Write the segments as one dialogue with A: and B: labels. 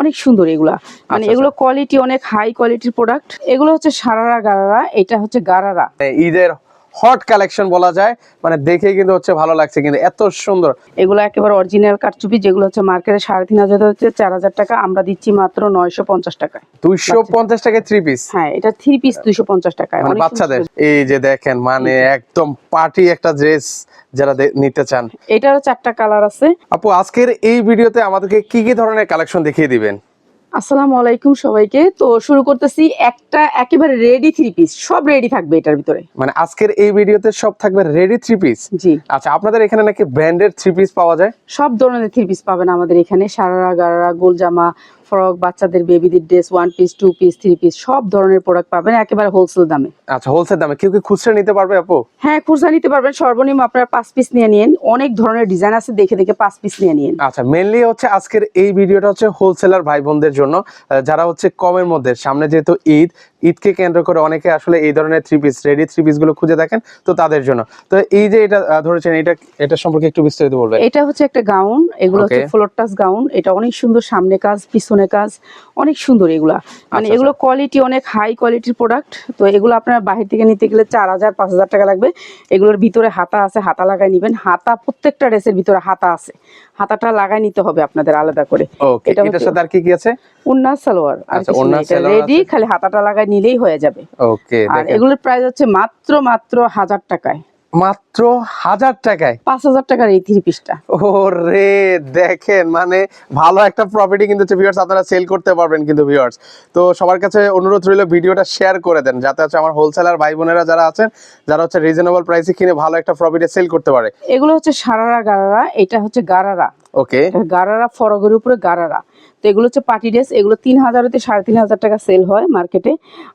A: অনেক সুন্দর এগুলা। মানে
B: আচ্ছা,
A: এগুলো কোয়ালিটি অনেক হাই কোয়ালিটির প্রোডাক্ট এগুলো হচ্ছে সারারা গারারা এটা হচ্ছে গারারা।
B: ঈদের হট কালেকশন বলা যায়। মানে দেখে কিন্তু হচ্ছে ভালো লাগছে কিন্তু এত সুন্দর।
A: এগুলো একেবারে অরিজিনাল কারচুপি যেগুলো হচ্ছে মার্কেটে সাড়ে তিন হাজার হচ্ছে চার হাজার টাকা আমরা দিচ্ছি মাত্র নয়শো পঞ্চাশ টাকায়।
B: দুইশো পঞ্চাশ টাকায় থ্রি পিস
A: হ্যাঁ এটা থ্রি পিস দুইশো পঞ্চাশ টাকায়।
B: মানে বাচ্চাদের? এই যে দেখেন মানে একদম পার্টি একটা ড্রেস যারা নিতে চান।
A: এটারও চারটা কালার আছে।
B: আপু আজকের এই ভিডিওতে আমাদেরকে কি কি ধরনের কালেকশন দেখিয়ে দিবেন?
A: আসসালামু আলাইকুম সবাইকে। তো শুরু করতেছি একটা একেবারে রেডি থ্রি পিস সব রেডি থাকবে এটার ভিতরে।
B: মানে আজকের এই ভিডিওতে সব থাকবে রেডি থ্রি পিস
A: জি।
B: আচ্ছা আপনাদের এখানে নাকি ব্র্যান্ডেড থ্রি পিস পাওয়া যায়?
A: সব ধরনের থ্রি পিস পাবেন আমাদের এখানে। সারারা গারারা গোল জামা ফ্রক বাচ্চাদের বেবিদের dress one piece two piece three piece সব ধরনের প্রোডাক্ট পাবেন একেবারে হোলসেল দামে।
B: আচ্ছা হোলসেল দামে। কেউ কি খুচরা নিতে পারবে আপু?
A: হ্যাঁ খুচরা নিতে পারবেন। সর্বনিম্ন আপনারা পাঁচ পিস নিয়ে নিন। অনেক ধরনের ডিজাইন আছে দেখে দেখে পাঁচ পিস নিয়ে নিন।
B: আচ্ছা মেনলি হচ্ছে আজকের এই ভিডিওটা হচ্ছে হোলসেলার ভাই বোনদের জন্য যারা হচ্ছে কমের মধ্যে সামনে যেহেতু ঈদ ঈদকে কেন্দ্র করে অনেকে আসলে এই ধরনের থ্রি পিস রেডি থ্রি পিসগুলো খুঁজে দেখেন তো তাদের জন্য। তো এই যে এটা ধরেছেন এটা এটা সম্পর্কে একটু বিস্তারিত বলবেন।
A: এটা হচ্ছে একটা গাউন এগুলো হচ্ছে ফ্লোর টাচ গাউন এটা অনেক সুন্দর সামনে কাজ পিছনে কাজ। অনেক সুন্দর এগুলা। মানে
B: আচ্ছা,
A: এগুলো কোয়ালিটি অনেক হাই কোয়ালিটির প্রোডাক্ট তো এগুলো আপনার বাহির থেকে নিতে গেলে চার হাজার পাঁচ হাজার টাকা লাগবে। এগুলোর ভিতরে হাতা আছে হাতা লাগাই নিবেন। হাতা প্রত্যেকটা ড্রেসের ভিতরে হাতা আছে। হাতাটা লাগাই নিতে হবে আপনাদের আলাদা করে। এটা
B: এটার সাথে আর কি কি আছে?
A: উন্না সালোয়ার।
B: আচ্ছা, সালোয়ার
A: রেডি খালি হাতাটা লাগাই নিলেই হয়ে যাবে।
B: ওকে
A: আর এগুলোর প্রাইস হচ্ছে মাত্র মাত্র হাজার টাকায়।
B: মাত্র হাজার টাকায়।
A: পাঁচ হাজার টাকার এই থ্রি পিসটা
B: ওরে দেখেন মানে ভালো একটা প্রপার্টি কিন্তু ভিউয়ার্স আপনারা সেল করতে পারবেন কিন্তু ভিউয়ার্স তো সবার কাছে অনুরোধ রইল ভিডিওটা শেয়ার করে দেন যাতে হচ্ছে আমার হোলসেলার ভাই বোনেরা যারা আছেন যারা হচ্ছে রিজনেবল প্রাইসে কিনে ভালো একটা প্রফিটে সেল করতে পারে।
A: এগুলো হচ্ছে সারারা গারারা এটা হচ্ছে গারারা।
B: ওকে
A: গারারা ফরগের উপরে গারারা। তো এগুলো হচ্ছে পার্টি ড্রেস এগুলো তিন হাজার হতে সাড়ে তিন হাজার টাকা সেল হয় মার্কেটে।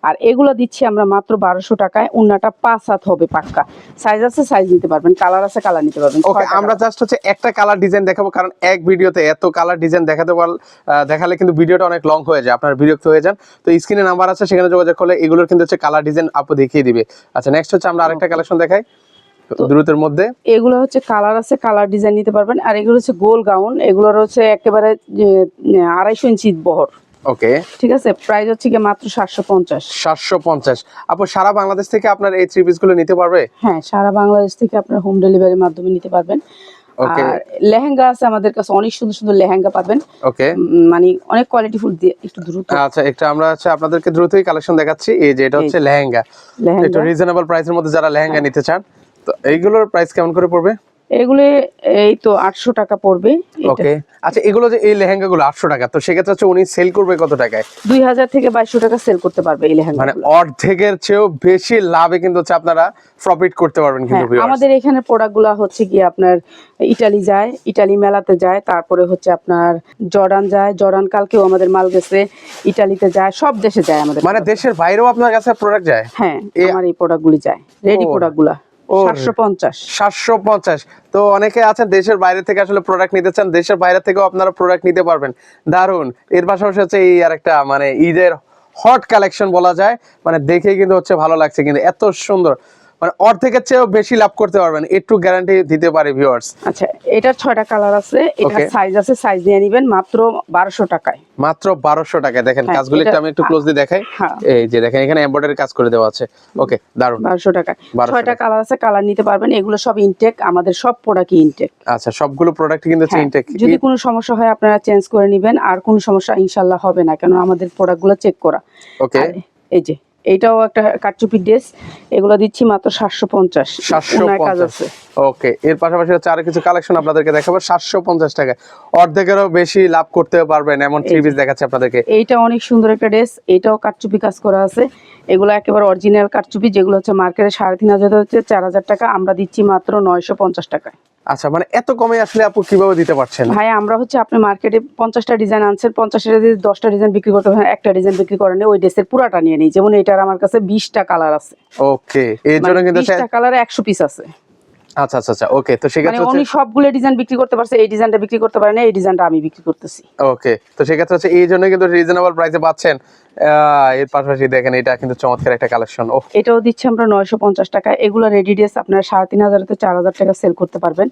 A: আর এগুলো দিচ্ছি আমরা মাত্র বারোশো টাকায় উন্নাটা পাঁচ হাত হবে পাক্কা। সাইজ আছে সাইজ নিতে পারবেন কালার আছে কালার নিতে পারবেন
B: ওকে আমরা জাস্ট হচ্ছে একটা কালার ডিজাইন দেখাবো কারণ এক ভিডিওতে এত কালার ডিজাইন দেখাতে পার দেখালে কিন্তু ভিডিওটা অনেক লং হয়ে যায় আপনার বিরক্ত হয়ে যান। তো স্ক্রিনে নাম্বার আছে সেখানে যোগাযোগ করলে এগুলোর কিন্তু হচ্ছে কালার ডিজাইন আপু দেখিয়ে দিবে। আচ্ছা নেক্সট হচ্ছে আমরা আরেকটা কালেকশন দেখাই। দ্রুতের মধ্যে?
A: এগুলো হচ্ছে কালার আছে কালার ডিজাইন নিতে পারবেন। আর এগুলো হচ্ছে গোল গাউন এগুলোর হচ্ছে একেবারে আড়াইশো ইঞ্চি বহর।
B: ওকে।
A: ঠিক আছে? প্রাইস হচ্ছে কি মাত্র
B: আপু সারা বাংলাদেশ থেকে আপনার এই থ্রি পিসগুলো নিতে পারবে?
A: হ্যাঁ সারা বাংলাদেশ থেকে আপনার হোম ডেলিভারির মাধ্যমে নিতে পারবেন।
B: ওকে।
A: লেহেঙ্গা আছে আমাদের কাছে অনেক সুন্দর সুন্দর লেহেঙ্গা পাবেন।
B: ওকে।
A: মানে অনেক কোয়ালিটি ফুল দিয়ে একটু দ্রুত।
B: আচ্ছা একটা আমরা হচ্ছে আপনাদেরকে দ্রুতই কালেকশন দেখাচ্ছি। এই যে এটা হচ্ছে লেহেঙ্গা।
A: লেহেঙ্গা।
B: রিজনেবল প্রাইসের মধ্যে যারা লেহেঙ্গা
A: হ্যাঁ।
B: নিতে চান তো এইগুলোর প্রাইস কেমন করে পড়বে?
A: এগুলো এই তো আটশো টাকা পড়বে
B: ওকে আচ্ছা এগুলো যে এই লেহেঙ্গা গুলো আটশো টাকা তো সেক্ষেত্রে হচ্ছে উনি সেল করবে কত টাকায়?
A: দুই হাজার থেকে বাইশশো টাকা সেল করতে পারবে এই লেহেঙ্গা
B: মানে অর্ধেকের চেয়েও বেশি লাভে কিন্তু হচ্ছে আপনারা প্রফিট করতে পারবেন কিন্তু
A: হ্যাঁ। আমাদের এখানে প্রোডাক্টগুলা হচ্ছে কি আপনার ইটালি যায় ইটালি মেলাতে যায় তারপরে হচ্ছে আপনার জর্ডান যায় জর্ডান কালকেও আমাদের মাল গেছে ইটালিতে যায় সব দেশে যায় আমাদের
B: মানে দেশের বাইরেও আপনার কাছে প্রোডাক্ট যায়?
A: হ্যাঁ আমার এই প্রোডাক্ট গুলি যায় রেডি
B: ও।
A: প্রোডাক্টগুলা।
B: ও।
A: সাতশো পঞ্চাশ।
B: সাতশো পঞ্চাশ। তো অনেকে আছেন দেশের বাইরে থেকে আসলে প্রোডাক্ট নিতে চান দেশের বাইরে থেকেও আপনারা প্রোডাক্ট নিতে পারবেন। দারুণ এর পাশাপাশি হচ্ছে এই আর একটা মানে ঈদের হট কালেকশন বলা যায় মানে দেখে কিন্তু হচ্ছে ভালো লাগছে কিন্তু এত সুন্দর। মানে অর্ধেকের চেয়েও বেশি লাভ করতে পারবেন একটু গ্যারান্টি দিতে পারি ভিউয়ার্স
A: আচ্ছা এটার ছয়টা কালার আছে এটা সাইজ আছে সাইজ নিয়ে নিবেন মাত্র বারোশো টাকায়।
B: মাত্র বারোশো টাকায়। দেখেন
A: হ্যাঁ,
B: কাজগুলো একটু আমি একটু ক্লোজলি দেখাই।
A: হ্যাঁ।
B: এই যে দেখেন এখানে এমব্রয়ডারি কাজ করে দেওয়া আছে। ওকে দারুণ
A: বারোশো টাকায়। ছয়টা কালার আছে কালার নিতে পারবেন এগুলো সব ইনটেক আমাদের সব প্রোডাক্টই ইনটেক
B: আচ্ছা সবগুলো প্রোডাক্ট কিন্তু
A: হ্যাঁ,
B: ইনটেক
A: যদি কোনো সমস্যা হয় আপনারা চেঞ্জ করে নেবেন আর কোনো সমস্যা ইনশাল্লাহ হবে না কেন আমাদের প্রোডাক্টগুলো চেক করা।
B: ওকে
A: এই যে এইটাও একটা কাটচুপি ড্রেস এগুলো দিচ্ছি মাত্র সাতশো পঞ্চাশ। কাজ আছে।
B: ওকে এর পাশাপাশি হচ্ছে আরও কিছু কালেকশন আপনাদেরকে দেখাবো সাতশো পঞ্চাশ টাকায়। অর্ধেকেরও বেশি লাভ করতে পারবেন এমন থ্রি পিস দেখাচ্ছে আপনাদেরকে।
A: এইটা অনেক সুন্দর একটা ড্রেস এটাও কাটচুপি কাজ করা আছে। এগুলো একেবারে অরিজিনাল কাটচুপি যেগুলো হচ্ছে মার্কেটে সাড়ে তিন হাজার হচ্ছে চার হাজার টাকা আমরা দিচ্ছি মাত্র নয়শো পঞ্চাশ টাকায়।
B: আচ্ছা মানে এত কমে আসলে আপু কীভাবে দিতে পারছেন?
A: ভাই আমরা হচ্ছে আপনি মার্কেটে পঞ্চাশটা ডিজাইন আনছেন পঞ্চাশটা যদি দশটা ডিজাইন বিক্রি করতে পারেন একটা ডিজাইন বিক্রি করেন ওই ড্রেসের পুরাটা নিয়ে নিই। যেমন এটার আমার কাছে বিশটা কালার আছে।
B: ওকে এর জন্য
A: মানে
B: কিন্তু
A: বিশটা কালারে একশো পিস আছে।
B: আচ্ছা আচ্ছা আচ্ছা ওকে তো
A: মানে
B: সেক্ষেত্রে
A: উনি সবগুলো ডিজাইন বিক্রি করতে পারছে এই ডিজাইনটা বিক্রি করতে পারে না এই ডিজাইনটা আমি বিক্রি করতেছি।
B: ওকে তো সেক্ষেত্রে হচ্ছে এই জন্য কিন্তু রিজনেবল প্রাইসে পাচ্ছেন। এর পাশাপাশি দেখেন এটা কিন্তু চমৎকার একটা কালেকশন ও
A: এটাও দিচ্ছি আমরা নয়শো পঞ্চাশ টাকা। এগুলো রেডি ড্রেস আপনার সাড়ে তিন হাজার থেকে চার হাজার টাকা সেল করতে পারবেন।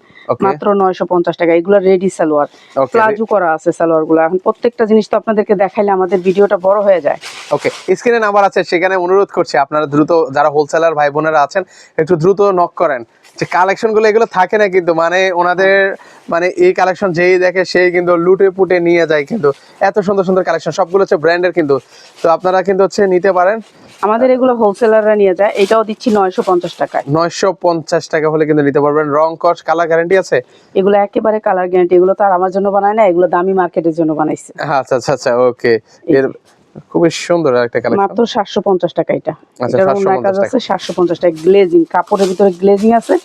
A: মাত্র নয়শো পঞ্চাশ টাকা এগুলো রেডি সালোয়ার। প্লাজো করা আছে সালোয়ারগুলো এখন প্রত্যেকটা জিনিস তো আপনাদেরকে দেখাইলে আমাদের ভিডিওটা বড় হয়ে যায়।
B: ওকে স্ক্রিনে নাম্বার আছে সেখানে অনুরোধ করছি আপনারা দ্রুত যারা হোলসেলার ভাই বোনেরা আছেন একটু দ্রুত নক করেন। যে কালেকশনগুলো এগুলো থাকে না কিন্তু মানে ওনাদের মানে এই কালেকশন যেই দেখে সেই কিন্তু লুটে পুটে নিয়ে যায় কিন্তু। এত সুন্দর সুন্দর কালেকশন সবগুলো হচ্ছে ব্র্যান্ডের কিন্তু। তো আপনারা কিন্তু হচ্ছে নিতে পারেন।
A: আমাদের এগুলো হোলসেলাররা নিয়ে যায় এটাও দিচ্ছি নয়শো পঞ্চাশ টাকায়।
B: নয়শো পঞ্চাশ টাকা হলে কিন্তু নিতে পারবেন। রং কস কালার গ্যারান্টি আছে?
A: এগুলো একেবারে কালার গ্যারান্টি এগুলো তো আর আমার জন্য বানায় না এগুলো দামি মার্কেটের জন্য বানাইছে।
B: আচ্ছা আচ্ছা আচ্ছা ওকে এর খুবই সুন্দর একটা কালেকশন
A: মাত্র সাতশো পঞ্চাশ টাকা এটা।
B: আচ্ছা,
A: এটার
B: 750
A: কাজ
B: টাকা।
A: আছে সাতশো পঞ্চাশ টাকা। গ্লেজিং কাপড়ের ভিতরে গ্লেজিং আছে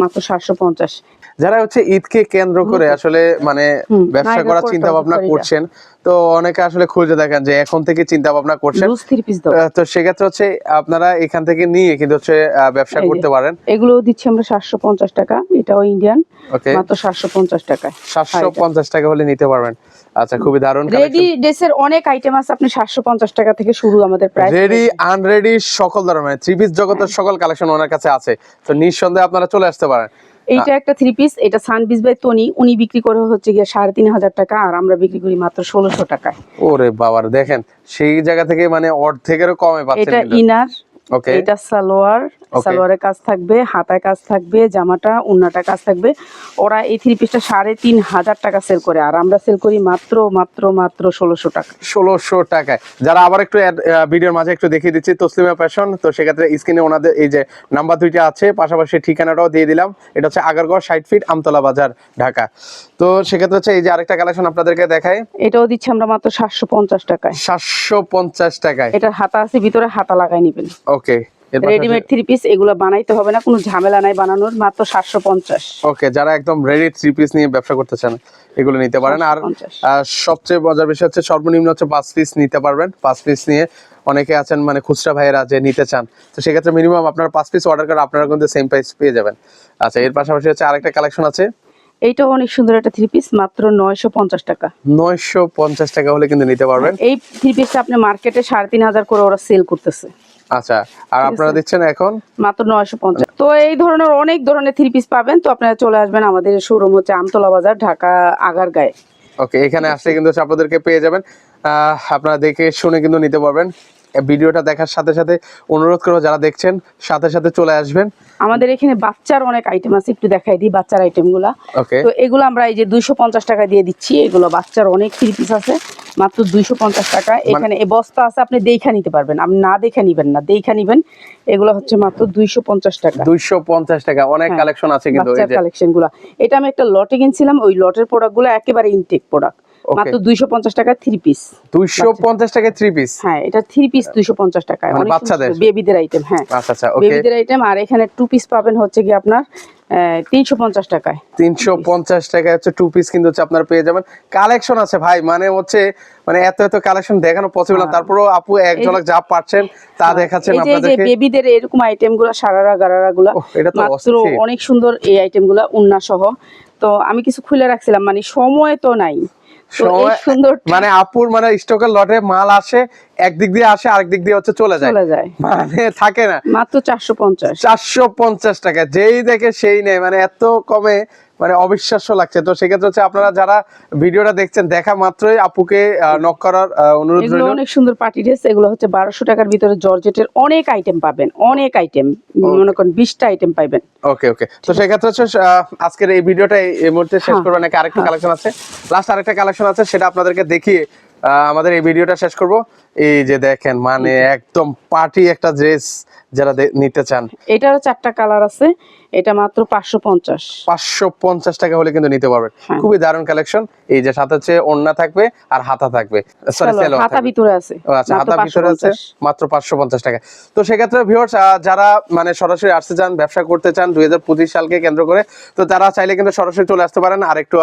A: মাত্র সাতশো পঞ্চাশ।
B: যারা হচ্ছে ঈদকে কেন্দ্র করে আসলে মানে ব্যবসা করার চিন্তা ভাবনা করছেন তো অনেকে আসলে খুঁজে দেখেন যে এখন থেকে চিন্তা ভাবনা করছেন। তো সেক্ষেত্রে হচ্ছে আপনারা এখান থেকে নিয়ে কিন্তু হচ্ছে ব্যবসা করতে পারেন।
A: এগুলো দিচ্ছি আমরা সাতশো পঞ্চাশ টাকা এটাও ইন্ডিয়ান মাত্র সাতশো পঞ্চাশ টাকায়।
B: সাতশো পঞ্চাশ টাকা হলে নিতে পারবেন। আচ্ছা খুবই দারুণ
A: রেডি ড্রেসের অনেক আইটেম আছে আপনি সাতশো পঞ্চাশ টাকা থেকে শুরু আমাদের প্রাইস
B: রেডি আনরেডি সকল ধরনের। থ্রি পিস জগতের সকল কালেকশন ওনার কাছে আছে। তো নিঃসন্দেহে আপনারা চলে আসতে পারেন।
A: এইটা একটা থ্রি পিস এটা সানবিস বাই তনি উনি বিক্রি করে হচ্ছে গিয়ে সাড়ে তিন হাজার টাকা আর আমরা বিক্রি করি মাত্র ষোলোশো টাকায়।
B: ওরে বাবার দেখেন সেই জায়গা থেকে মানে অর্ধেকেরও কমে পাচ্ছেন
A: এটা ইনার
B: ওকে
A: এটা সালোয়ার সালোয়ারের কাজ থাকবে হাতায় কাজ থাকবে জামাটা উন্নাটা কাজ থাকবে। ওরা এই থ্রি পিসটা সাড়ে তিন হাজার টাকা সেল করে আর আমরা সেল করি মাত্র মাত্র মাত্র ষোলোশো টাকা।
B: ষোলোশো টাকায়। যারা আবার একটু ভিডিওর মাঝে একটু দেখিয়ে দিচ্ছি তসলিমা ফ্যাশন তো সেক্ষেত্রে স্ক্রিনে ওনাদের এই যে নাম্বার দুইটা আছে পাশাপাশি ঠিকানাটাও দিয়ে দিলাম। এটা হচ্ছে আগারগড় ষাট ফিট আমতলা বাজার ঢাকা। তো সেক্ষেত্রে হচ্ছে এই যে আরেকটা কালেকশন আপনাদেরকে দেখাই।
A: এটাও দিচ্ছি আমরা মাত্র সাতশো পঞ্চাশ টাকায়।
B: সাতশো পঞ্চাশ টাকায়।
A: এটার হাতা আছে ভিতরে হাতা লাগাই নিবেন।
B: ওকে
A: রেডিমেড থ্রি পিস এগুলো বানাইতে হবে না কোনো ঝামেলা নাই বানানোর মাত্র সাতশো পঞ্চাশ।
B: ওকে যারা একদম রেডি থ্রি পিস নিয়ে ব্যবসা করতে চান এগুলো নিতে পারেন। আর সবচেয়ে মজার বিষয় হচ্ছে সর্বনিম্ন হচ্ছে পাঁচ পিস নিতে পারবেন। পাঁচ পিস নিয়ে অনেকে আছেন মানে খুচরা ভাইয়েরা যে নিতে চান। তো সেক্ষেত্রে মিনিমাম আপনারা পাঁচ পিস অর্ডার করে আপনারা কিন্তু সেম প্রাইস পেয়ে যাবেন। আচ্ছা এর পাশাপাশি হচ্ছে আরেকটা কালেকশন আছে।
A: এইটাও অনেক সুন্দর একটা থ্রি পিস মাত্র নয়শো পঞ্চাশ টাকা।
B: নয়শো পঞ্চাশ টাকা হলে কিন্তু নিতে পারবেন।
A: এই থ্রি পিসটা আপনি মার্কেটে সাড়ে তিন হাজার করে ওরা সেল করতেছে।
B: আচ্ছা আর আপনারা দিচ্ছেন এখন?
A: মাত্র নয়শো পঞ্চাশ। তো এই ধরনের অনেক ধরনের থ্রি পিস পাবেন তো আপনারা চলে আসবেন আমাদের শোরুম হচ্ছে আমতলা বাজার ঢাকা আগারগাঁয়ে।
B: ওকে এখানে আসলে কিন্তু আপনাদেরকে পেয়ে যাবেন। আপনারা দেখে শুনে কিন্তু নিতে পারবেন। ভিডিওটা দেখার সাথে সাথে অনুরোধ করব যারা দেখছেন সাথে সাথে চলে আসবেন।
A: আমাদের এখানে বাচ্চার অনেক আইটেম আছে একটু দেখাই দিই বাচ্চার আইটেমগুলা
B: ওকে।
A: তো এগুলো আমরা এই যে দুইশো পঞ্চাশ টাকা দিয়ে দিচ্ছি এগুলো বাচ্চার অনেক থ্রি পিস আছে। মাত্র দুইশো পঞ্চাশ টাকা।
B: মানে
A: এখানে এ বস্তা আছে আপনি দেখা নিতে পারবেন। আপনি না দেখে নিবেন না দেখা নিবেন। এগুলো হচ্ছে মাত্র দুইশো পঞ্চাশ টাকা।
B: দুইশো পঞ্চাশ টাকা অনেক
A: হ্যাঁ,
B: কালেকশন আছে কিন্তু
A: কালেকশনগুলা এটা আমি একটা লটে কিনছিলাম ওই লটের প্রোডাক্টগুলো একেবারে ইনটেক প্রোডাক্ট মাত্র দুইশো পঞ্চাশ টাকা থ্রি পিস
B: দুইশো পঞ্চাশ টাকা থ্রি পিস
A: হ্যাঁ এটা থ্রি পিস দুইশো পঞ্চাশ টাকায়।
B: মানে বাচ্চাদের?
A: বেবিদের আইটেম হ্যাঁ।
B: আচ্ছা আচ্ছা ওকে
A: বেবিদের আইটেম আর এখানে টু পিস পাবেন হচ্ছে কি আপনার তিনশো পঞ্চাশ টাকায়।
B: তিনশো পঞ্চাশ টাকা হচ্ছে টু পিস কিন্তু হচ্ছে আপনারা পেয়ে যাবেন। কালেকশন আছে ভাই মানে হচ্ছে মানে এত এত কালেকশন দেখানো পসিবল না। তারপরেও আপু এক ঝলক যা তা দেখাচ্ছেন
A: হ্যাঁ।
B: আপনাদেরকে।
A: বেবিদের এরকম আইটেমগুলো সারারা গারারা গুলা
B: এটা তো
A: মাত্র অনেক সুন্দর এই আইটেমগুলা উন্না সহ তো আমি কিছু খুলে রাখছিলাম মানে সময় তো নাই।
B: মানে আপুর মানে স্টকের লটে মাল আসে একদিক দিয়ে আসে আরেক দিক দিয়ে হচ্ছে চলে যায়। মানে থাকে না।
A: মাত্র চারশো পঞ্চাশ।
B: চারশো পঞ্চাশ টাকা যেই দেখে সেই নেই মানে এত কমে মানে অবিশ্বাস্য লাগছে। তো সেক্ষেত্রে হচ্ছে আপনারা যারা ভিডিওটা দেখছেন দেখা মাত্রই আপুকে নক করার অনুরোধ রইল।
A: অনেক সুন্দর পার্টি ড্রেস এগুলো হচ্ছে বারোশো টাকার ভিতরে জর্জেটের অনেক আইটেম পাবেন অনেক আইটেম মনে করেন বিশটা আইটেম পাইবেন।
B: ওকে ওকে তো সেক্ষেত্রে হচ্ছে আজকের এই ভিডিওটা এই- মুহূর্তে শেষ
A: হ্যাঁ,
B: করব নাকি আরেকটা কালেকশন আছে? লাস্ট আরেকটা কালেকশন আছে সেটা আপনাদেরকে দেখিয়ে আমাদের এই ভিডিওটা শেষ করব। এই যে দেখেন মানে একদম পার্টি একটা ড্রেস যারা নিতে চান।
A: এটারও চারটা কালার আছে। এটা মাত্র পাঁচশো পঞ্চাশ।
B: পাঁচশো পঞ্চাশ টাকা হলে কিন্তু নিতে পারবেন
A: হ্যাঁ।
B: খুবই দারুণ কালেকশন এই যে সাথে হচ্ছে ওড়না থাকবে আর হাতা থাকবে। সরি
A: হাতা ভিতরে আছে।
B: আচ্ছা
A: মাত্র
B: হাতা ভিতরে আছে মাত্র পাঁচশো পঞ্চাশ টাকা। তো সেক্ষেত্রে ভিউয়ার্স যারা মানে সরাসরি আসতে চান ব্যবসা করতে চান দুই হাজার পঁচিশ সালকে কেন্দ্র করে তো তারা চাইলে কিন্তু সরাসরি চলে আসতে পারেন। আর একটু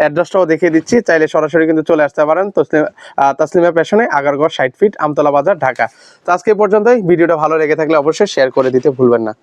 B: অ্যাড্রেসটাও দেখিয়ে দিচ্ছি। চাইলে সরাসরি কিন্তু চলে আসতে পারেন তসলিম পেশনে আগারগড় ষাট ফিট আমতলা বাজার ঢাকা। তো আজকে পর্যন্তই। ভিডিওটা ভালো লেগে থাকলে অবশ্যই শেয়ার করে দিতে ভুলবেন না।